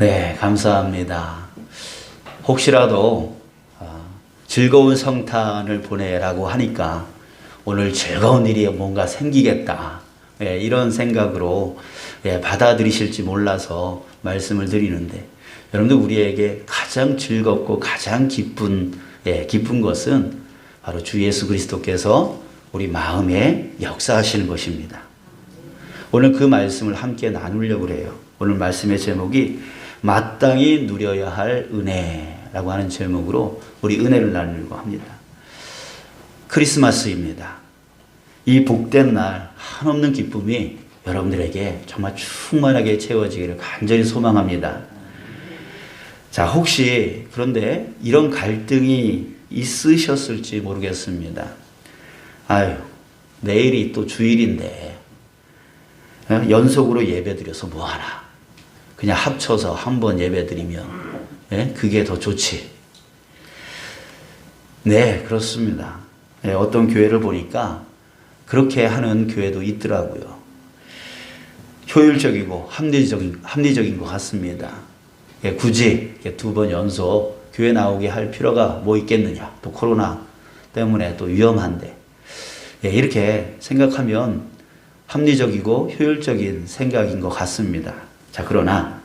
네, 감사합니다. 혹시라도 아, 즐거운 성탄을 보내라고 하니까 오늘 즐거운 일이 뭔가 생기겠다. 예, 이런 생각으로 예, 받아들이실지 몰라서 말씀을 드리는데 여러분들 우리에게 가장 즐겁고 가장 기쁜 예, 기쁜 것은 바로 주 예수 그리스도께서 우리 마음에 역사하시는 것입니다. 오늘 그 말씀을 함께 나누려고 그래요. 오늘 말씀의 제목이 마땅히 누려야 할 은혜라고 하는 제목으로 우리 은혜를 나누려고 합니다. 크리스마스입니다. 이 복된 날 한없는 기쁨이 여러분들에게 정말 충만하게 채워지기를 간절히 소망합니다. 자, 혹시 그런데 이런 갈등이 있으셨을지 모르겠습니다. 아유, 내일이 또 주일인데 어? 연속으로 예배 드려서 뭐하나. 그냥 합쳐서 한 번 예배 드리면 예? 그게 더 좋지. 네, 그렇습니다. 예, 어떤 교회를 보니까 그렇게 하는 교회도 있더라고요. 효율적이고 합리적인, 합리적인 것 같습니다. 예, 굳이 두 번 연속 교회 나오게 할 필요가 뭐 있겠느냐. 또 코로나 때문에 또 위험한데. 예, 이렇게 생각하면 합리적이고 효율적인 생각인 것 같습니다. 자, 그러나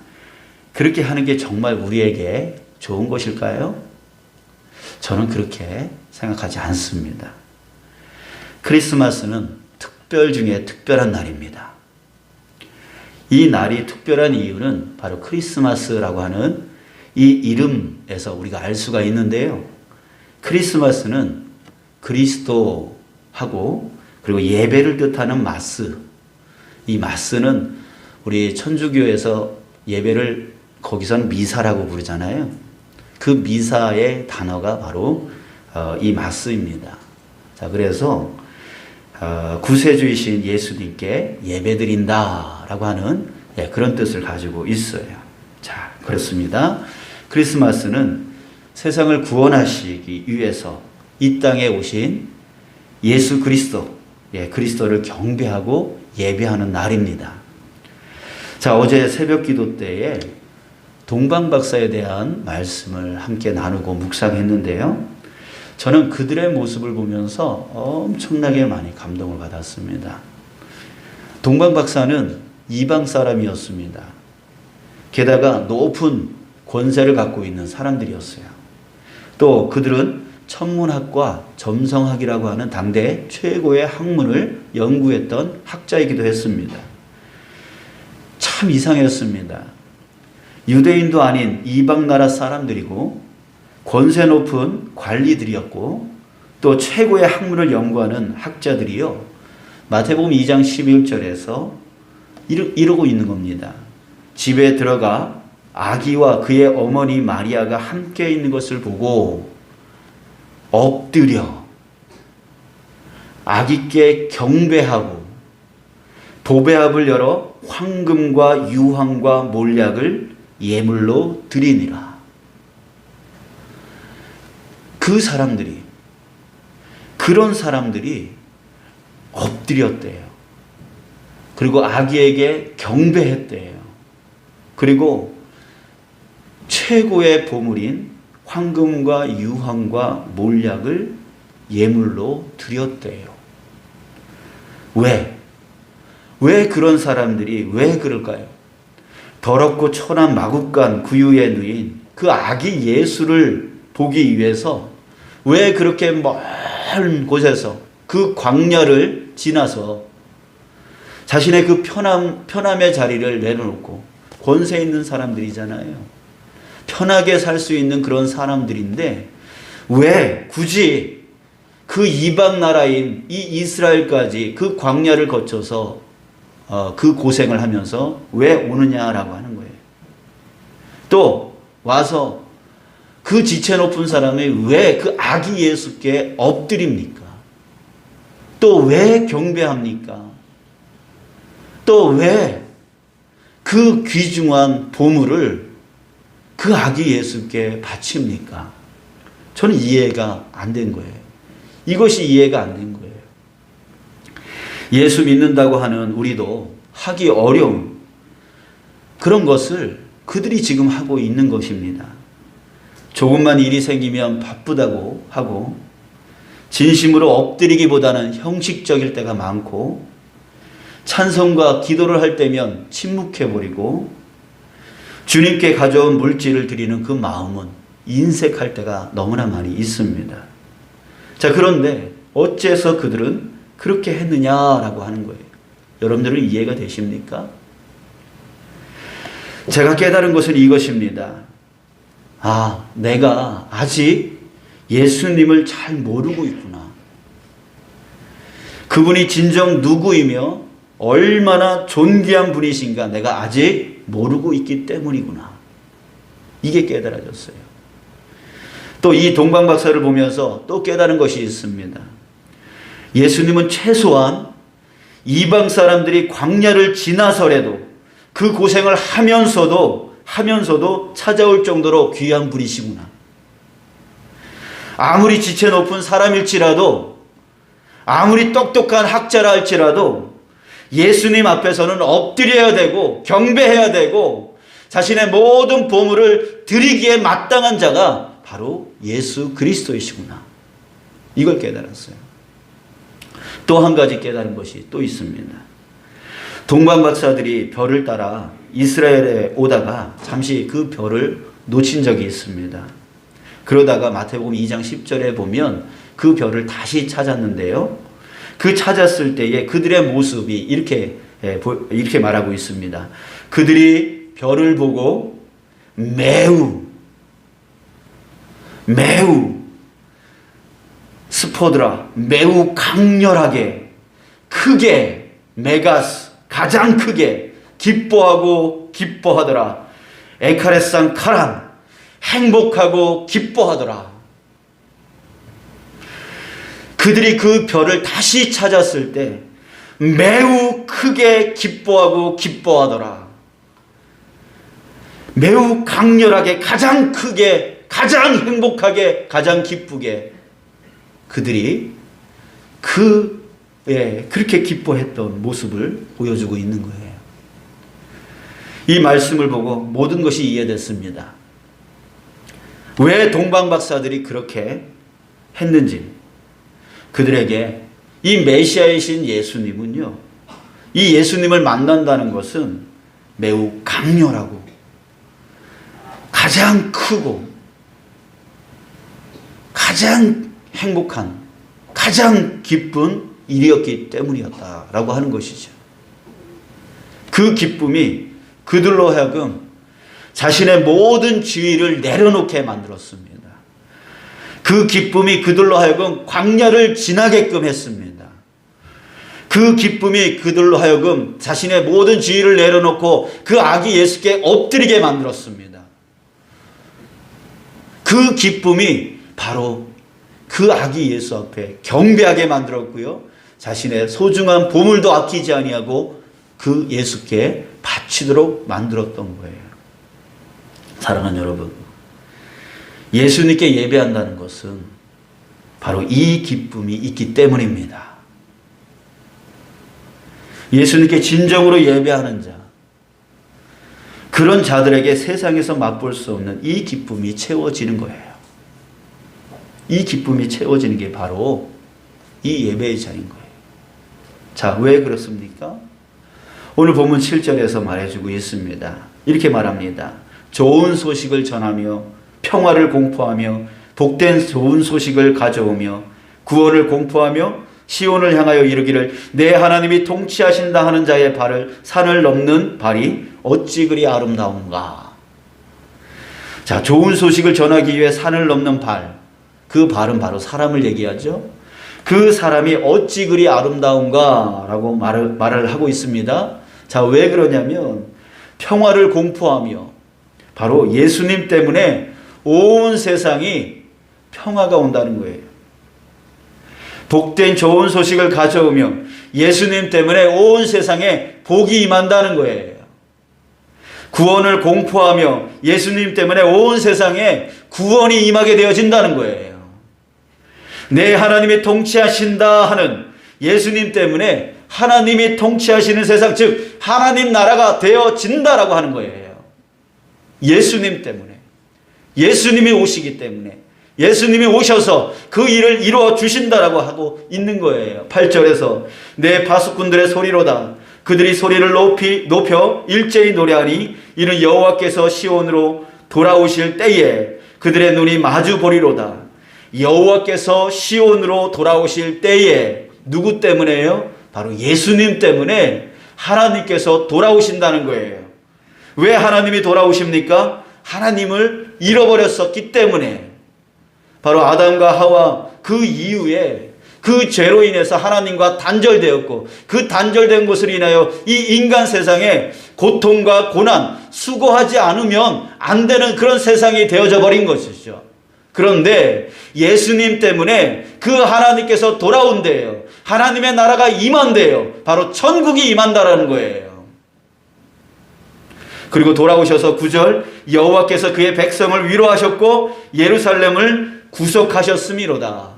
그렇게 하는 게 정말 우리에게 좋은 것일까요? 저는 그렇게 생각하지 않습니다. 크리스마스는 특별 중에 특별한 날입니다. 이 날이 특별한 이유는 바로 크리스마스라고 하는 이 이름에서 우리가 알 수가 있는데요. 크리스마스는 그리스도하고 그리고 예배를 뜻하는 마스. 이 마스는 우리 천주교에서 예배를 거기선 미사라고 부르잖아요. 그 미사의 단어가 바로 어, 이 마스입니다. 자, 그래서 어, 구세주이신 예수님께 예배드린다라고 하는 예, 그런 뜻을 가지고 있어요. 자, 그렇습니다. 크리스마스는 세상을 구원하시기 위해서 이 땅에 오신 예수 그리스도, 예, 그리스도를 경배하고 예배하는 날입니다. 자, 어제 새벽 기도 때에 동방 박사에 대한 말씀을 함께 나누고 묵상했는데요. 저는 그들의 모습을 보면서 엄청나게 많이 감동을 받았습니다. 동방 박사는 이방 사람이었습니다. 게다가 높은 권세를 갖고 있는 사람들이었어요. 또 그들은 천문학과 점성학이라고 하는 당대 최고의 학문을 연구했던 학자이기도 했습니다. 참 이상했습니다. 유대인도 아닌 이방 나라 사람들이고 권세 높은 관리들이었고 또 최고의 학문을 연구하는 학자들이요. 마태복음 2장 11절에서 이러 고 있는 겁니다. 집에 들어가 아기와 그의 어머니 마리아가 함께 있는 것을 보고 엎드려 아기께 경배하고 도배합을 열어 황금과 유황과 몰약을 예물로 드리니라. 그 사람들이 그런 사람들이 엎드렸대요. 그리고 아기에게 경배했대요. 그리고 최고의 보물인 황금과 유황과 몰약을 예물로 드렸대요. 왜? 왜 그런 사람들이 왜 그럴까요? 더럽고 천한 마국간 구유에 누인 그 아기 예수를 보기 위해서 왜 그렇게 먼 곳에서 그 광야를 지나서 자신의 그 편함, 편함의 자리를 내려놓고 권세 있는 사람들이잖아요. 편하게 살 수 있는 그런 사람들인데 왜 굳이 그 이방 나라인 이 이스라엘까지 그 광야를 거쳐서 어, 그 고생을 하면서 왜 오느냐라고 하는 거예요. 또 와서 그 지체 높은 사람이 왜 그 아기 예수께 엎드립니까? 또 왜 경배합니까? 또 왜 그 귀중한 보물을 그 아기 예수께 바칩니까? 저는 이해가 안 된 거예요. 이것이 이해가 안 된 거예요. 예수 믿는다고 하는 우리도 하기 어려운 그런 것을 그들이 지금 하고 있는 것입니다. 조금만 일이 생기면 바쁘다고 하고 진심으로 엎드리기보다는 형식적일 때가 많고 찬성과 기도를 할 때면 침묵해버리고 주님께 가져온 물질을 드리는 그 마음은 인색할 때가 너무나 많이 있습니다. 자, 그런데 어째서 그들은 그렇게 했느냐라고 하는 거예요. 여러분들은 이해가 되십니까? 제가 깨달은 것은 이것입니다. 아, 내가 아직 예수님을 잘 모르고 있구나. 그분이 진정 누구이며 얼마나 존귀한 분이신가 내가 아직 모르고 있기 때문이구나. 이게 깨달아졌어요. 또 이 동방박사를 보면서 또 깨달은 것이 있습니다. 예수님은 최소한 이방 사람들이 광야를 지나서라도 그 고생을 하면서도 하면서도 찾아올 정도로 귀한 분이시구나. 아무리 지체 높은 사람일지라도 아무리 똑똑한 학자라 할지라도 예수님 앞에서는 엎드려야 되고 경배해야 되고 자신의 모든 보물을 드리기에 마땅한 자가 바로 예수 그리스도이시구나. 이걸 깨달았어요. 또 한 가지 깨달은 것이 또 있습니다. 동방 박사들이 별을 따라 이스라엘에 오다가 잠시 그 별을 놓친 적이 있습니다. 그러다가 마태복음 2장 10절에 보면 그 별을 다시 찾았는데요. 그 찾았을 때에 그들의 모습이 이렇게 예, 이렇게 말하고 있습니다. 그들이 별을 보고 매우 매우 스포드라 매우 강렬하게 크게 메가스 가장 크게 기뻐하고 기뻐하더라. 에카레산 카란 행복하고 기뻐하더라. 그들이 그 별을 다시 찾았을 때 매우 크게 기뻐하고 기뻐하더라. 매우 강렬하게 가장 크게 가장 행복하게 가장 기쁘게 그들이 그 예, 그렇게 기뻐했던 모습을 보여주고 있는 거예요. 이 말씀을 보고 모든 것이 이해됐습니다. 왜 동방 박사들이 그렇게 했는지 그들에게 이 메시아이신 예수님은요. 이 예수님을 만난다는 것은 매우 강렬하고 가장 크고 가장 행복한 가장 기쁜 일이었기 때문이었다라고 하는 것이죠. 그 기쁨이 그들로 하여금 자신의 모든 지위를 내려놓게 만들었습니다. 그 기쁨이 그들로 하여금 광야를 지나게끔 했습니다. 그 기쁨이 그들로 하여금 자신의 모든 지위를 내려놓고 그 아기 예수께 엎드리게 만들었습니다. 그 기쁨이 바로 그 아기 예수 앞에 경배하게 만들었고요. 자신의 소중한 보물도 아끼지 아니하고 그 예수께 바치도록 만들었던 거예요. 사랑하는 여러분, 예수님께 예배한다는 것은 바로 이 기쁨이 있기 때문입니다. 예수님께 진정으로 예배하는 자, 그런 자들에게 세상에서 맛볼 수 없는 이 기쁨이 채워지는 거예요. 이 기쁨이 채워지는 게 바로 이 예배의 자인 거예요. 자, 왜 그렇습니까? 오늘 본문 7절에서 말해주고 있습니다. 이렇게 말합니다. 좋은 소식을 전하며 평화를 공포하며 복된 좋은 소식을 가져오며 구원을 공포하며 시온을 향하여 이르기를 내 하나님이 통치하신다 하는 자의 발을 산을 넘는 발이 어찌 그리 아름다운가. 자, 좋은 소식을 전하기 위해 산을 넘는 발. 그 발은 바로 사람을 얘기하죠. 그 사람이 어찌 그리 아름다운가 라고 말을, 말을 하고 있습니다. 자, 왜 그러냐면 평화를 공포하며 바로 예수님 때문에 온 세상이 평화가 온다는 거예요. 복된 좋은 소식을 가져오며 예수님 때문에 온 세상에 복이 임한다는 거예요. 구원을 공포하며 예수님 때문에 온 세상에 구원이 임하게 되어진다는 거예요. 내 하나님이 통치하신다 하는 예수님 때문에 하나님이 통치하시는 세상, 즉, 하나님 나라가 되어진다라고 하는 거예요. 예수님 때문에. 예수님이 오시기 때문에. 예수님이 오셔서 그 일을 이루어 주신다라고 하고 있는 거예요. 8절에서 내 파수꾼들의 소리로다. 그들이 소리를 높이 높여 일제히 노래하니 이는 여호와께서 시온으로 돌아오실 때에 그들의 눈이 마주 보리로다. 여호와께서 시온으로 돌아오실 때에 누구 때문에요? 바로 예수님 때문에 하나님께서 돌아오신다는 거예요. 왜 하나님이 돌아오십니까? 하나님을 잃어버렸었기 때문에 바로 아담과 하와 그 이후에 그 죄로 인해서 하나님과 단절되었고 그 단절된 것을 인하여 이 인간 세상에 고통과 고난, 수고하지 않으면 안 되는 그런 세상이 되어져 버린 것이죠. 그런데 예수님 때문에 그 하나님께서 돌아온대요. 하나님의 나라가 임한대요. 바로 천국이 임한다라는 거예요. 그리고 돌아오셔서 9절 여호와께서 그의 백성을 위로하셨고 예루살렘을 구속하셨음이로다.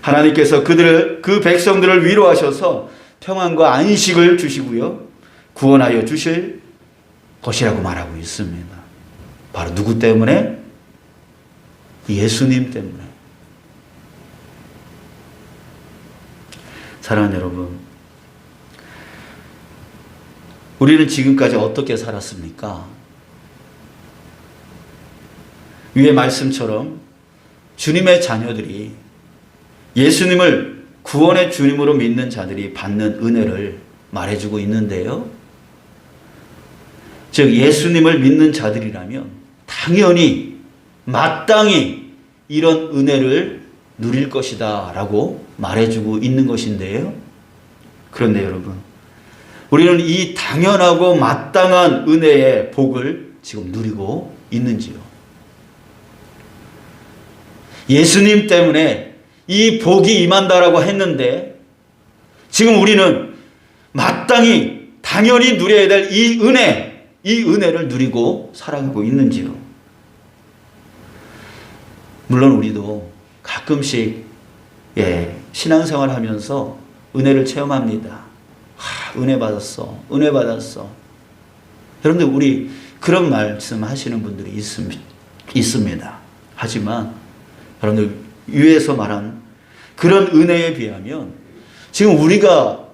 하나님께서 그들을 그 백성들을 위로하셔서 평안과 안식을 주시고요. 구원하여 주실 것이라고 말하고 있습니다. 바로 누구 때문에? 예수님 때문에. 사랑하는 여러분, 우리는 지금까지 어떻게 살았습니까? 위의 말씀처럼 주님의 자녀들이 예수님을 구원의 주님으로 믿는 자들이 받는 은혜를 말해주고 있는데요. 즉, 예수님을 믿는 자들이라면 당연히, 마땅히 이런 은혜를 누릴 것이다 라고 말해주고 있는 것인데요. 그런데 여러분, 우리는 이 당연하고 마땅한 은혜의 복을 지금 누리고 있는지요? 예수님 때문에 이 복이 임한다라고 했는데 지금 우리는 마땅히 당연히 누려야 될 이 은혜, 이 은혜를 누리고 살아가고 있는지요? 물론 우리도 가끔씩 예, 신앙생활 하면서 은혜를 체험합니다. 하, 은혜 받았어. 은혜 받았어. 여러분들 우리 그런 말씀 하시는 분들이 있습니다. 있습니다. 하지만 여러분들 위에서 말한 그런 은혜에 비하면 지금 우리가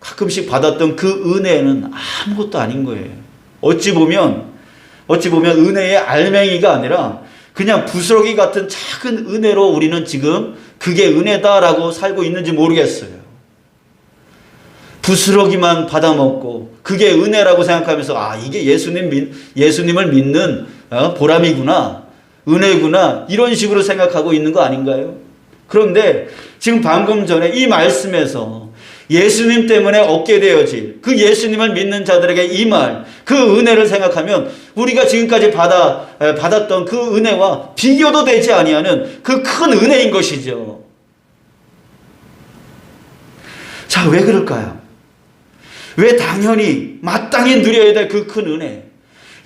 가끔씩 받았던 그 은혜는 아무것도 아닌 거예요. 어찌 보면 어찌 보면 은혜의 알맹이가 아니라 그냥 부스러기 같은 작은 은혜로 우리는 지금 그게 은혜다라고 살고 있는지 모르겠어요. 부스러기만 받아먹고 그게 은혜라고 생각하면서 아 이게 예수님 믿, 예수님을 믿는 어, 보람이구나 은혜구나 이런 식으로 생각하고 있는 거 아닌가요? 그런데 지금 방금 전에 이 말씀에서 예수님 때문에 얻게 되어질 그 예수님을 믿는 자들에게 이 말, 그 은혜를 생각하면 우리가 지금까지 받아 받았던 그 은혜와 비교도 되지 아니하는 그 큰 은혜인 것이죠. 자, 왜 그럴까요? 왜 당연히 마땅히 누려야 될 그 큰 은혜?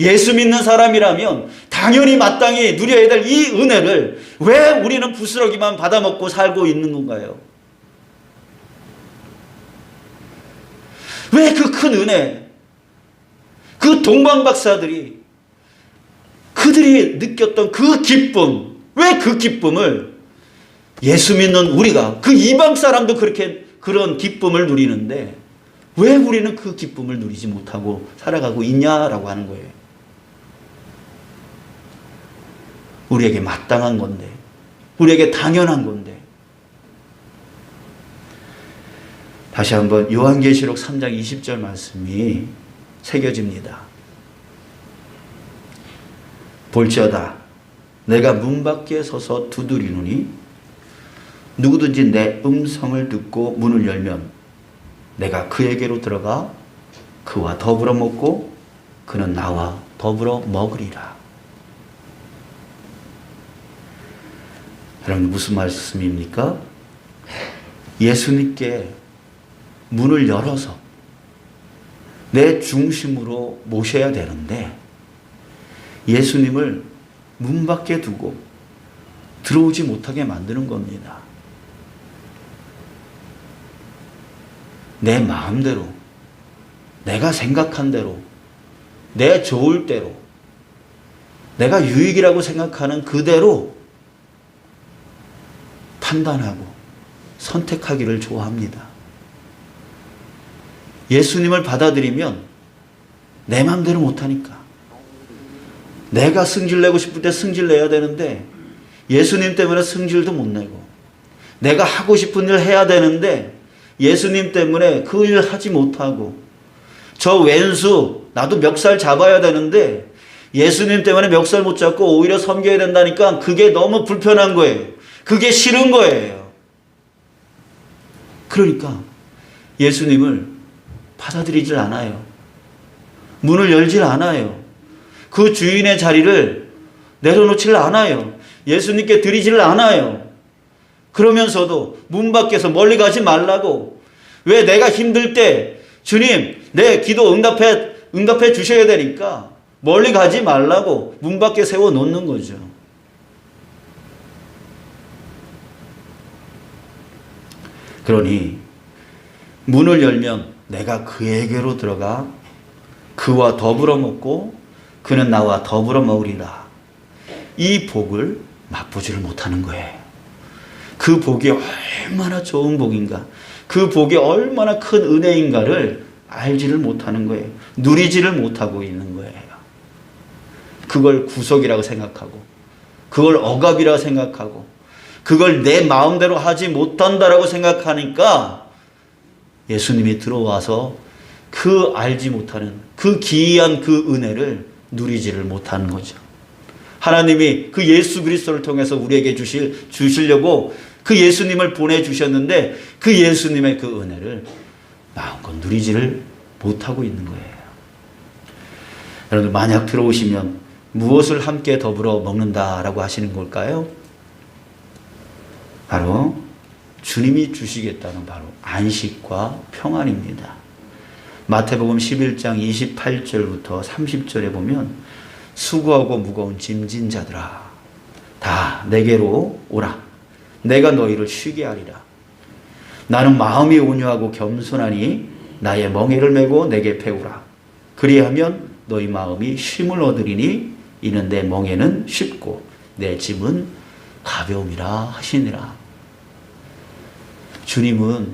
예수 믿는 사람이라면 당연히 마땅히 누려야 될 이 은혜를 왜 우리는 부스러기만 받아먹고 살고 있는 건가요? 왜 그 큰 은혜, 그 동방 박사들이 그들이 느꼈던 그 기쁨, 왜 그 기쁨을 예수 믿는 우리가 그 이방 사람도 그렇게 그런 기쁨을 누리는데 왜 우리는 그 기쁨을 누리지 못하고 살아가고 있냐라고 하는 거예요. 우리에게 마땅한 건데, 우리에게 당연한 건데. 다시 한번 요한계시록 3장 20절 말씀이 새겨집니다. 볼지어다 내가 문 밖에 서서 두드리노니 누구든지 내 음성을 듣고 문을 열면 내가 그에게로 들어가 그와 더불어 먹고 그는 나와 더불어 먹으리라. 여러분 무슨 말씀입니까? 예수님께 문을 열어서 내 중심으로 모셔야 되는데 예수님을 문 밖에 두고 들어오지 못하게 만드는 겁니다. 내 마음대로, 내가 생각한 대로, 내 좋을 대로, 내가 유익이라고 생각하는 그대로 판단하고 선택하기를 좋아합니다. 예수님을 받아들이면 내 마음대로 못하니까. 내가 승질 내고 싶을 때 승질 내야 되는데 예수님 때문에 승질도 못 내고 내가 하고 싶은 일 해야 되는데 예수님 때문에 그 일 하지 못하고 저 왼수 나도 멱살 잡아야 되는데 예수님 때문에 멱살 못 잡고 오히려 섬겨야 된다니까 그게 너무 불편한 거예요. 그게 싫은 거예요. 그러니까 예수님을 받아들이질 않아요. 문을 열질 않아요. 그 주인의 자리를 내려놓지를 않아요. 예수님께 드리지를 않아요. 그러면서도 문 밖에서 멀리 가지 말라고. 왜 내가 힘들 때 주님 내 기도 응답해 응답해 주셔야 되니까 멀리 가지 말라고 문 밖에 세워 놓는 거죠. 그러니 문을 열면 내가 그에게로 들어가 그와 더불어 먹고 그는 나와 더불어 먹으리라. 이 복을 맛보지를 못하는 거예요. 그 복이 얼마나 좋은 복인가, 그 복이 얼마나 큰 은혜인가를 알지를 못하는 거예요. 누리지를 못하고 있는 거예요. 그걸 구속이라고 생각하고, 그걸 억압이라고 생각하고, 그걸 내 마음대로 하지 못한다라고 생각하니까 예수님이 들어와서 그 알지 못하는 그 기이한 그 은혜를 누리지를 못하는 거죠. 하나님이 그 예수 그리스도를 통해서 우리에게 주실 주시려고 그 예수님을 보내 주셨는데 그 예수님의 그 은혜를 마음껏 누리지를 못하고 있는 거예요. 여러분 만약 들어오시면 무엇을 함께 더불어 먹는다라고 하시는 걸까요? 바로 주님이 주시겠다는 바로 안식과 평안입니다. 마태복음 11장 28절부터 30절에 보면 수고하고 무거운 짐진 자들아 다 내게로 오라. 내가 너희를 쉬게 하리라. 나는 마음이 온유하고 겸손하니 나의 멍에를 메고 내게 배우라. 그리하면 너희 마음이 쉼을 얻으리니 이는 내 멍에는 쉽고 내 짐은 가벼움이라 하시니라 주님은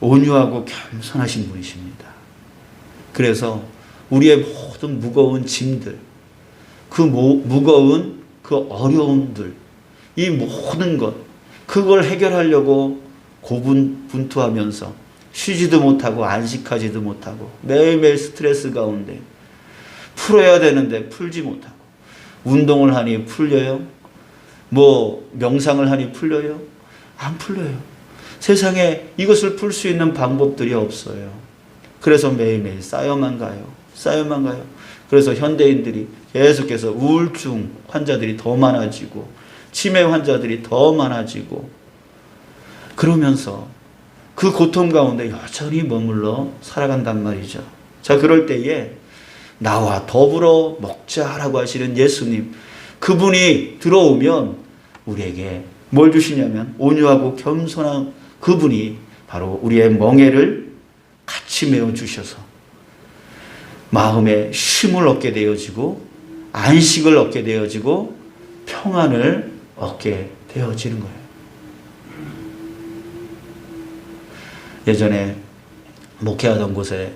온유하고 겸손하신 분이십니다. 그래서 우리의 모든 무거운 짐들, 그 무거운 그 어려움들, 이 모든 것, 그걸 해결하려고 고분분투하면서 쉬지도 못하고 안식하지도 못하고 매일매일 스트레스 가운데 풀어야 되는데 풀지 못하고 운동을 하니 풀려요? 뭐 명상을 하니 풀려요? 안 풀려요. 세상에 이것을 풀 수 있는 방법들이 없어요. 그래서 매일매일 쌓여만 가요. 쌓여만 가요. 그래서 현대인들이 계속해서 우울증 환자들이 더 많아지고 치매 환자들이 더 많아지고 그러면서 그 고통 가운데 여전히 머물러 살아간단 말이죠. 자, 그럴 때에 나와 더불어 먹자라고 하시는 예수님, 그분이 들어오면 우리에게 뭘 주시냐면 온유하고 겸손한 그분이 바로 우리의 멍에를 같이 메어 주셔서 마음에 쉼을 얻게 되어지고 안식을 얻게 되어지고 평안을 얻게 되어지는 거예요. 예전에 목회하던 곳에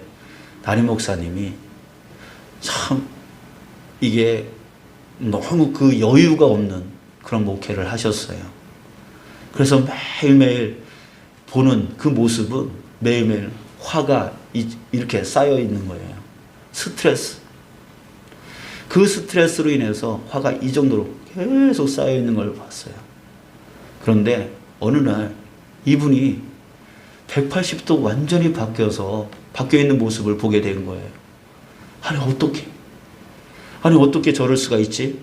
담임 목사님이 참 이게 너무 그 여유가 없는 그런 목회를 하셨어요. 그래서 매일매일 보는 그 모습은 매일매일 화가 이렇게 쌓여 있는 거예요. 스트레스. 그 스트레스로 인해서 화가 이 정도로 계속 쌓여 있는 걸 봤어요. 그런데 어느 날 이분이 180도 완전히 바뀌어서 바뀌어 있는 모습을 보게 된 거예요. 아니, 어떻게? 아니, 어떻게 저럴 수가 있지?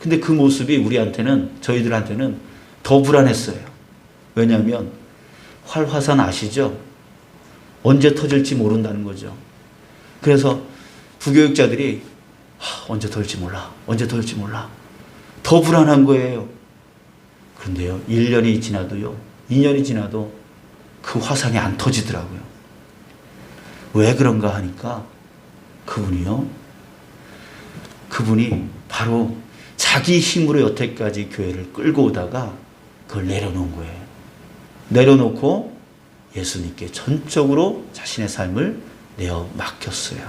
근데 그 모습이 우리한테는, 저희들한테는 더 불안했어요. 왜냐하면 활화산 아시죠? 언제 터질지 모른다는 거죠. 그래서 부교육자들이 언제 터질지 몰라. 언제 터질지 몰라. 더 불안한 거예요. 그런데요, 1년이 지나도요, 2년이 지나도 그 화산이 안 터지더라고요. 왜 그런가 하니까 그분이요, 그분이 바로 자기 힘으로 여태까지 교회를 끌고 오다가 그걸 내려놓은 거예요. 내려놓고 예수님께 전적으로 자신의 삶을 내어 맡겼어요.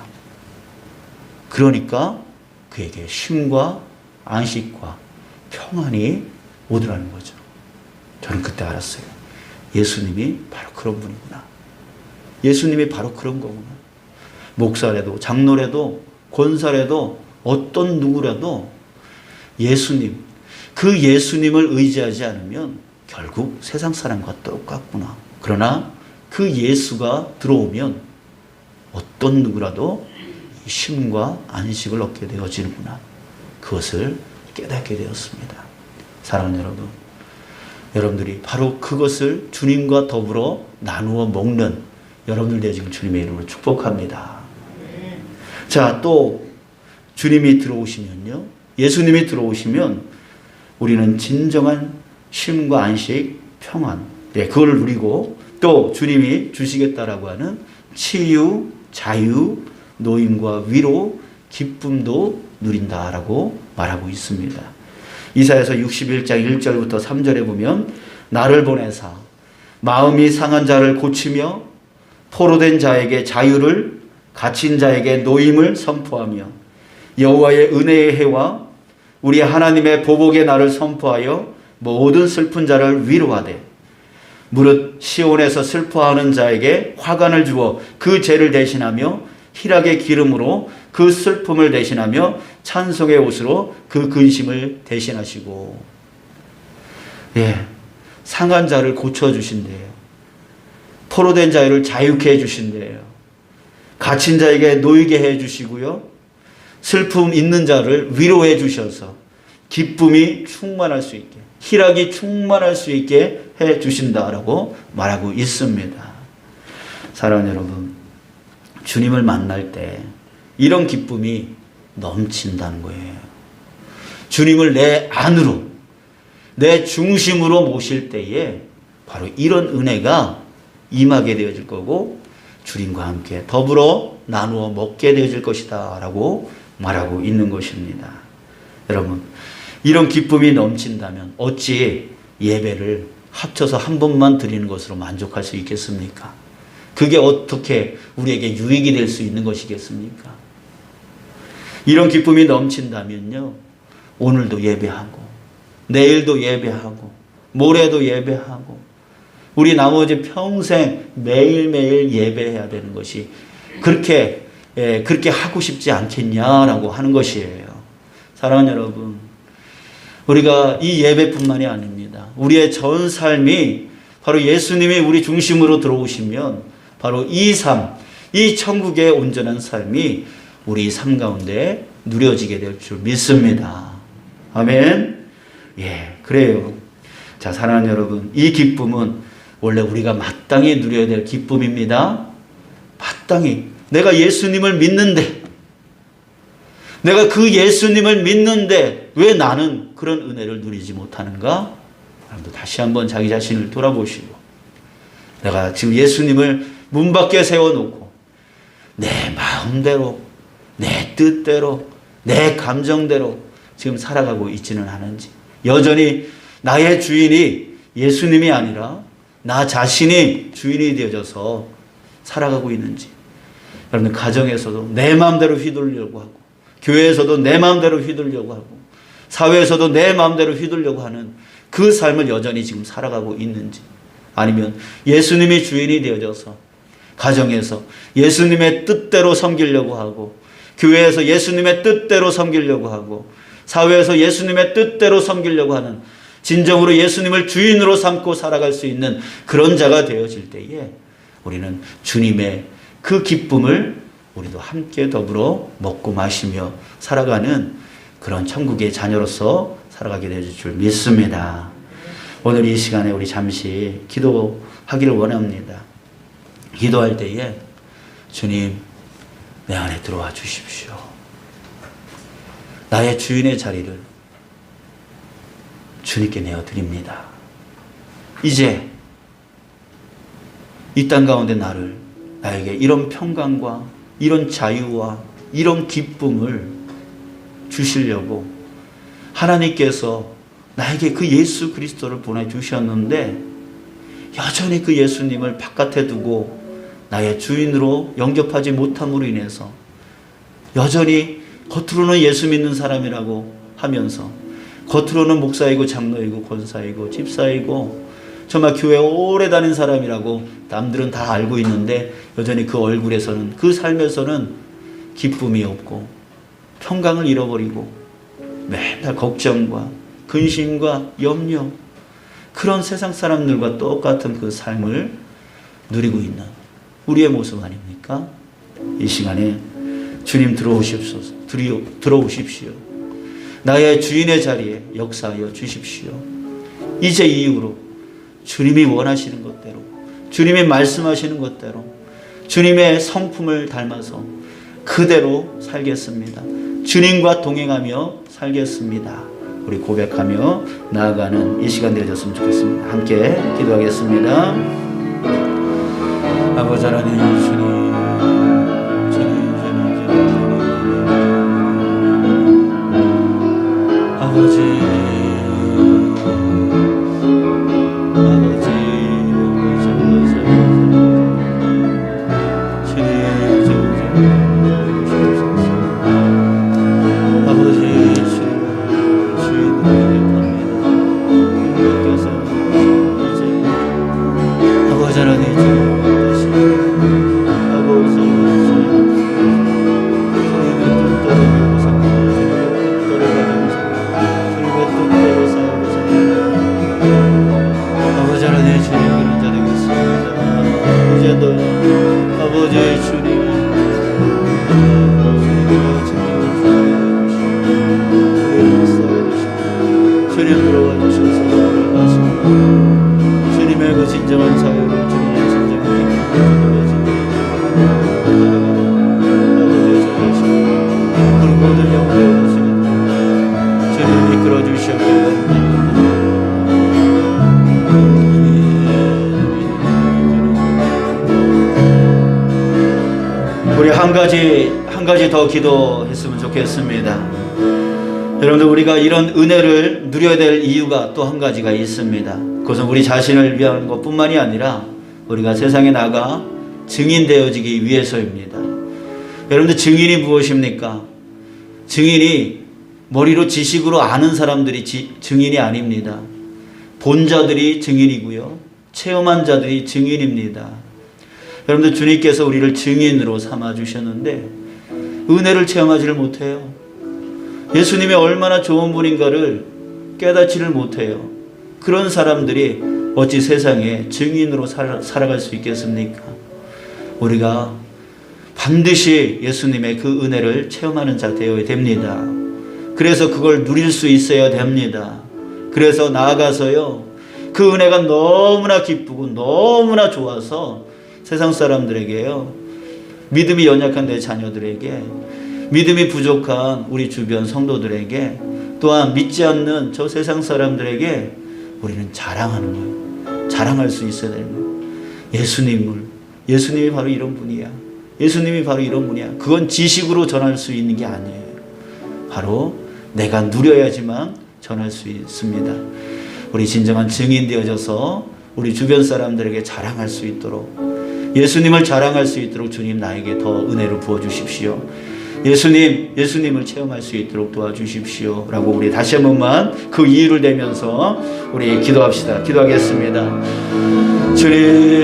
그러니까 그에게 쉼과 안식과 평안이 오더라는 거죠. 저는 그때 알았어요. 예수님이 바로 그런 분이구나. 예수님이 바로 그런 거구나. 목사라도 장로라도 권사라도 어떤 누구라도 예수님 그 예수님을 의지하지 않으면 결국 세상 사람과 똑같구나. 그러나 그 예수가 들어오면 어떤 누구라도 쉼과 안식을 얻게 되어지는구나. 그것을 깨닫게 되었습니다. 사랑하는 여러분, 여러분들이 바로 그것을 주님과 더불어 나누어 먹는 여러분들 되지금 주님의 이름으로 축복합니다. 자, 또 주님이 들어오시면요. 예수님이 들어오시면 우리는 진정한 쉼과 안식, 평안, 네, 그걸 누리고 또 주님이 주시겠다라고 하는 치유, 자유, 노임과 위로, 기쁨도 누린다라고 말하고 있습니다. 이사에서 61장 1절부터 3절에 보면 나를 보내사 마음이 상한 자를 고치며 포로된 자에게 자유를 갇힌 자에게 노임을 선포하며 여호와의 은혜의 해와 우리 하나님의 보복의 날을 선포하여 모든 슬픈 자를 위로하되 무릇 시온에서 슬퍼하는 자에게 화관을 주어 그 죄를 대신하며 희락의 기름으로 그 슬픔을 대신하며 찬송의 옷으로 그 근심을 대신하시고 예 상한 자를 고쳐 주신대요. 포로된 자를 자유케 해 주신대요. 갇힌 자에게 놓이게 해 주시고요. 슬픔 있는 자를 위로해 주셔서 기쁨이 충만할 수 있게 희락이 충만할 수 있게 해 주신다라고 말하고 있습니다. 사랑하는 여러분, 주님을 만날 때 이런 기쁨이 넘친다는 거예요. 주님을 내 안으로, 내 중심으로 모실 때에 바로 이런 은혜가 임하게 되어질 거고 주님과 함께 더불어 나누어 먹게 되어질 것이다 라고 말하고 있는 것입니다. 여러분, 이런 기쁨이 넘친다면 어찌 예배를 합쳐서 한 번만 드리는 것으로 만족할 수 있겠습니까? 그게 어떻게 우리에게 유익이 될 수 있는 것이겠습니까? 이런 기쁨이 넘친다면요. 오늘도 예배하고, 내일도 예배하고, 모레도 예배하고, 우리 나머지 평생 매일매일 예배해야 되는 것이 그렇게, 예, 그렇게 하고 싶지 않겠냐라고 하는 것이에요. 사랑하는 여러분, 우리가 이 예배뿐만이 아닙니다. 우리의 전 삶이 바로 예수님이 우리 중심으로 들어오시면 바로 이 삶, 이 천국의 온전한 삶이 우리 삶 가운데 누려지게 될 줄 믿습니다. 아멘. 예, 그래요. 자, 사랑하는 여러분, 이 기쁨은 원래 우리가 마땅히 누려야 될 기쁨입니다. 마땅히 내가 예수님을 믿는데 내가 그 예수님을 믿는데 왜 나는 그런 은혜를 누리지 못하는가? 여러분 다시 한번 자기 자신을 돌아보시고 내가 지금 예수님을 문 밖에 세워놓고 내 마음대로 내 뜻대로 내 감정대로 지금 살아가고 있지는 않은지 여전히 나의 주인이 예수님이 아니라 나 자신이 주인이 되어져서 살아가고 있는지 여러분 가정에서도 내 마음대로 휘둘려고 하고 교회에서도 내 마음대로 휘둘려고 하고 사회에서도 내 마음대로 휘둘려고 하는 그 삶을 여전히 지금 살아가고 있는지 아니면 예수님이 주인이 되어져서 가정에서 예수님의 뜻대로 섬기려고 하고 교회에서 예수님의 뜻대로 섬기려고 하고 사회에서 예수님의 뜻대로 섬기려고 하는 진정으로 예수님을 주인으로 삼고 살아갈 수 있는 그런 자가 되어질 때에 우리는 주님의 그 기쁨을 우리도 함께 더불어 먹고 마시며 살아가는 그런 천국의 자녀로서 살아가게 될줄 믿습니다. 오늘 이 시간에 우리 잠시 기도하기를 원합니다. 기도할 때에 주님 내 안에 들어와 주십시오. 나의 주인의 자리를 주님께 내어 드립니다. 이제 이 땅 가운데 나를 나에게 이런 평강과 이런 자유와 이런 기쁨을 주시려고 하나님께서 나에게 그 예수 그리스도를 보내주셨는데 여전히 그 예수님을 바깥에 두고 나의 주인으로 영접하지 못함으로 인해서 여전히 겉으로는 예수 믿는 사람이라고 하면서 겉으로는 목사이고 장로이고 권사이고 집사이고 정말 교회 오래 다닌 사람이라고 남들은 다 알고 있는데 여전히 그 얼굴에서는 그 삶에서는 기쁨이 없고 평강을 잃어버리고 맨날 걱정과 근심과 염려 그런 세상 사람들과 똑같은 그 삶을 누리고 있는 우리의 모습 아닙니까? 이 시간에 주님 들어오십소서 들이오, 들어오십시오. 나의 주인의 자리에 역사하여 주십시오. 이제 이후로 주님이 원하시는 것대로 주님이 말씀하시는 것대로 주님의 성품을 닮아서 그대로 살겠습니다. 주님과 동행하며 살겠습니다. 우리 고백하며 나아가는 이 시간 되어졌으면 좋겠습니다. 함께 기도하겠습니다. 아버지 하나님 주님 아버지 한 가지 한 가지 더 기도했으면 좋겠습니다. 여러분들 우리가 이런 은혜를 누려야 될 이유가 또 한 가지가 있습니다. 그것은 우리 자신을 위한 것뿐만이 아니라 우리가 세상에 나가 증인 되어지기 위해서입니다. 여러분들 증인이 무엇입니까? 증인이 머리로 지식으로 아는 사람들이 지- 증인이 아닙니다. 본 자들이 증인이고요. 체험한 자들이 증인입니다. 여러분들 주님께서 우리를 증인으로 삼아 주셨는데 은혜를 체험하지를 못해요. 예수님이 얼마나 좋은 분인가를 깨닫지를 못해요. 그런 사람들이 어찌 세상에 증인으로 살아, 살아갈 수 있겠습니까? 우리가 반드시 예수님의 그 은혜를 체험하는 자 되어야 됩니다. 그래서 그걸 누릴 수 있어야 됩니다. 그래서 나아가서요. 그 은혜가 너무나 기쁘고 너무나 좋아서 세상 사람들에게요. 믿음이 연약한 내 자녀들에게 믿음이 부족한 우리 주변 성도들에게 또한 믿지 않는 저 세상 사람들에게 우리는 자랑하는 거예요. 자랑할 수 있어야 되는 거예요. 예수님을 예수님이 바로 이런 분이야. 예수님이 바로 이런 분이야. 그건 지식으로 전할 수 있는 게 아니에요. 바로 내가 누려야지만 전할 수 있습니다. 우리 진정한 증인 되어져서 우리 주변 사람들에게 자랑할 수 있도록 예수님을 자랑할 수 있도록 주님 나에게 더 은혜를 부어 주십시오. 예수님, 예수님을 체험할 수 있도록 도와주십시오. 라고 우리 다시 한 번만 그 이유를 대면서 우리 기도합시다. 기도하겠습니다. 주님.